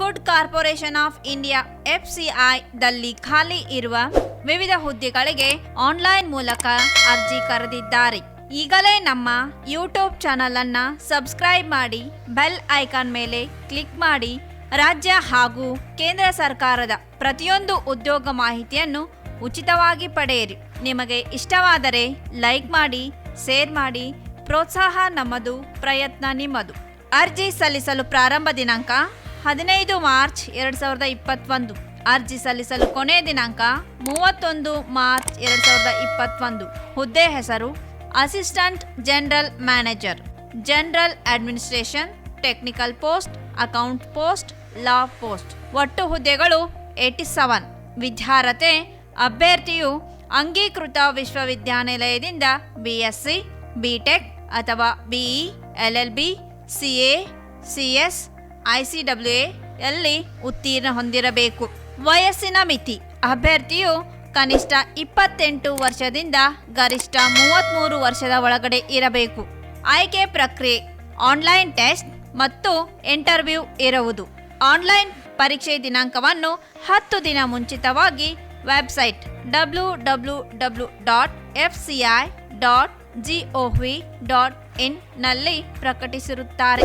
Food Corporation of India F ದಲ್ಲಿ ಖಾಲಿ ಇರುವ ವಿವಿಧ ಹುದ್ದೆಗಳಿಗೆ ಆನ್ಲೈನ್ ಮೂಲಕ ಅರ್ಜಿ ಕರೆದಿದ್ದಾರೆ. ಈಗಲೇ ನಮ್ಮ ಯೂಟ್ಯೂಬ್ ಚಾನಲ್ ಅನ್ನ ಸಬ್ಸ್ಕ್ರೈಬ್ ಮಾಡಿ, ಬೆಲ್ ಐಕಾನ್ ಮೇಲೆ ಕ್ಲಿಕ್ ಮಾಡಿ, ರಾಜ್ಯ ಹಾಗೂ ಕೇಂದ್ರ ಸರ್ಕಾರದ ಪ್ರತಿಯೊಂದು ಉದ್ಯೋಗ ಮಾಹಿತಿಯನ್ನು ಉಚಿತವಾಗಿ ಪಡೆಯಿರಿ. ನಿಮಗೆ ಇಷ್ಟವಾದರೆ ಲೈಕ್ ಮಾಡಿ, ಶೇರ್ ಮಾಡಿ, ಪ್ರೋತ್ಸಾಹ ನಮ್ಮದು, ಪ್ರಯತ್ನ ನಿಮ್ಮದು. ಅರ್ಜಿ ಸಲ್ಲಿಸಲು ಪ್ರಾರಂಭ ದಿನಾಂಕ ಹದಿನೈದು ಮಾರ್ಚ್ ಎರಡು ಸಾವಿರದ ಇಪ್ಪತ್ತೊಂದು. ಅರ್ಜಿ ಸಲ್ಲಿಸಲು ಕೊನೆಯ ದಿನಾಂಕ ಮೂವತ್ತೊಂದು ಮಾರ್ಚ್ ಎರಡ್ ಸಾವಿರದ ಇಪ್ಪತ್ತೊಂದು. ಹುದ್ದೆ ಹೆಸರು assistant general manager, general administration, technical post, account post, law post. ಒಟ್ಟು ಹುದ್ದೆಗಳು ಏಟಿ ಸೆವೆನ್. ವಿದ್ಯಾರ್ಹತೆ ಅಭ್ಯರ್ಥಿಯು ಅಂಗೀಕೃತ ವಿಶ್ವವಿದ್ಯಾನಿಲಯದಿಂದ B S C, B tech ಅಥವಾ BE L L B, C A, C S I C W ಎಲ್ಲಿ ಉತ್ತೀರ್ಣ ಹೊಂದಿರಬೇಕು. ವಯಸ್ಸಿನ ಮಿತಿ. ಅಭ್ಯರ್ಥಿಯು ಕನಿಷ್ಠ ಇಪ್ಪತ್ತೆಂಟು ವರ್ಷದಿಂದ ಗರಿಷ್ಠ ಮೂವತ್ತ್ಮೂರು ವರ್ಷದ ಒಳಗಡೆ ಇರಬೇಕು. ಆಯ್ಕೆ ಪ್ರಕ್ರಿಯೆ. ಆನ್ಲೈನ್ ಟೆಸ್ಟ್ ಮತ್ತು ಇಂಟರ್ವ್ಯೂ ಇರುವುದು. ಆನ್ಲೈನ್ ಪರೀಕ್ಷೆ ದಿನಾಂಕವನ್ನು ಹತ್ತು ದಿನ ಮುಂಚಿತವಾಗಿ website W W W dot F C I dot G O V dot ಇನ್ನಲ್ಲಿ ಪ್ರಕಟಿಸಿರುತ್ತಾರೆ.